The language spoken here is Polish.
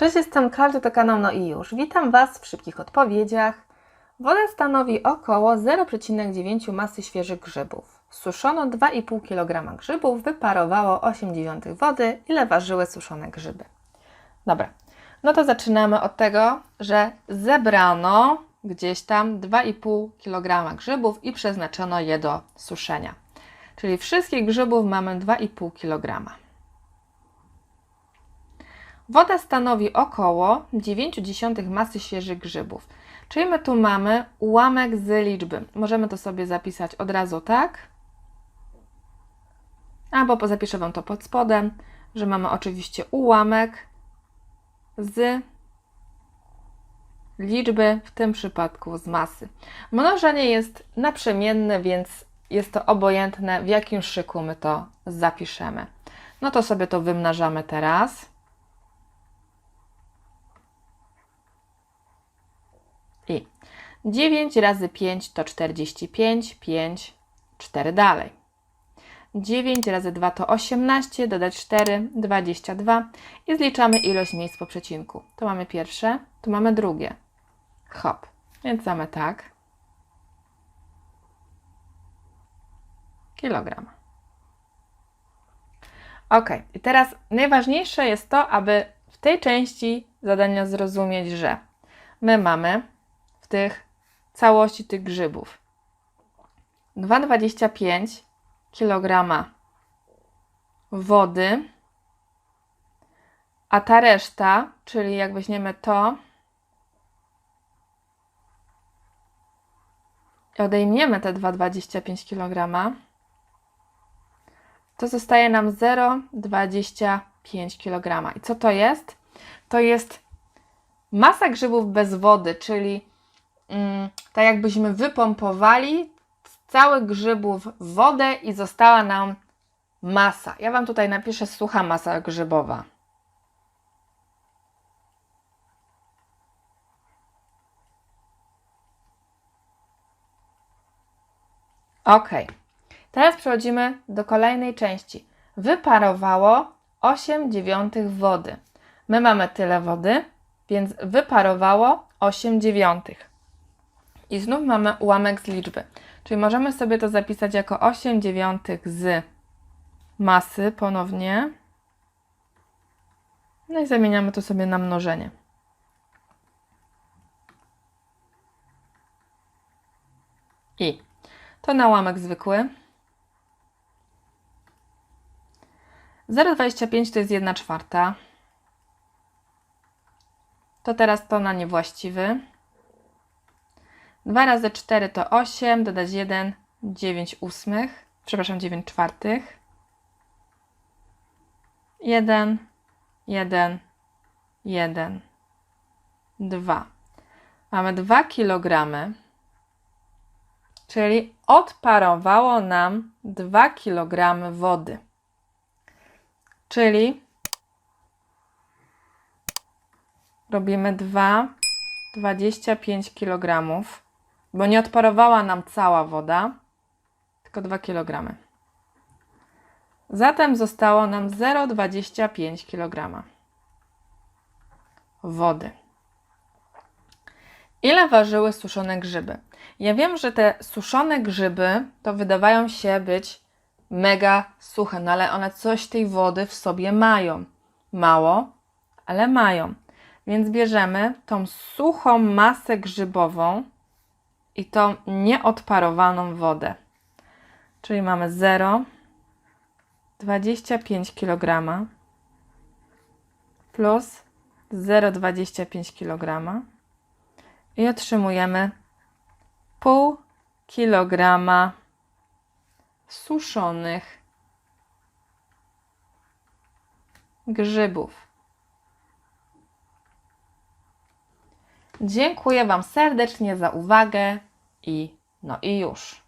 Cześć, jestem Klaudia, to kanał No i już. Witam Was w szybkich odpowiedziach. Woda stanowi około 0,9 masy świeżych grzybów. Suszono 2,5 kg grzybów, wyparowało 8,9 wody. Ile ważyły suszone grzyby? Dobra, no to zaczynamy od tego, że zebrano gdzieś tam 2,5 kg grzybów i przeznaczono je do suszenia. Czyli wszystkich grzybów mamy 2,5 kg. Woda stanowi około 0,9 masy świeżych grzybów. Czyli my tu mamy ułamek z liczby. Możemy to sobie zapisać od razu tak. Albo zapiszę Wam to pod spodem, że mamy oczywiście ułamek z liczby, w tym przypadku z masy. Mnożenie jest naprzemienne, więc jest to obojętne, w jakim szyku my to zapiszemy. No to sobie to wymnażamy teraz. I 9 razy 5 to 45, 5, 4 dalej. 9 razy 2 to 18, dodać 4, 22 i zliczamy ilość miejsc po przecinku. Tu mamy pierwsze, tu mamy drugie. Hop, więc mamy tak. Kilogram. Ok, i teraz najważniejsze jest to, aby w tej części zadania zrozumieć, że my mamy tych całości tych grzybów 2,25 kg wody, a ta reszta, czyli jak weźmiemy to i odejmiemy te 2,25 kg, to zostaje nam 0,25 kg. I co to jest? To jest masa grzybów bez wody, czyli tak jakbyśmy wypompowali z całych grzybów wodę i została nam masa. Ja Wam tutaj napiszę sucha masa grzybowa. Ok. Teraz przechodzimy do kolejnej części. Wyparowało 8 dziewiątych wody. My mamy tyle wody, więc wyparowało 8 dziewiątych. I znów mamy ułamek z liczby. Czyli możemy sobie to zapisać jako 8 dziewiątych z masy ponownie. No i zamieniamy to sobie na mnożenie. I to na ułamek zwykły. 0,25 to jest 1 czwarta. To teraz to na niewłaściwy. 2 razy 4 to 8, dodać 1, 9 ósmych, przepraszam, 9 czwartych. 1, 1, 1, 2. Mamy 2 kg, czyli odparowało nam 2 kg wody. Czyli robimy 2, 25 kg, bo nie odparowała nam cała woda, tylko 2 kg. Zatem zostało nam 0,25 kg wody. Ile ważyły suszone grzyby? Ja wiem, że te suszone grzyby to wydawają się być mega suche, no ale one coś tej wody w sobie mają. Mało, ale mają. Więc bierzemy tą suchą masę grzybową i tą nieodparowaną wodę. Czyli mamy 0, 25 kg plus 0,25 kg i otrzymujemy pół kilograma suszonych grzybów. Dziękuję Wam serdecznie za uwagę i no i już.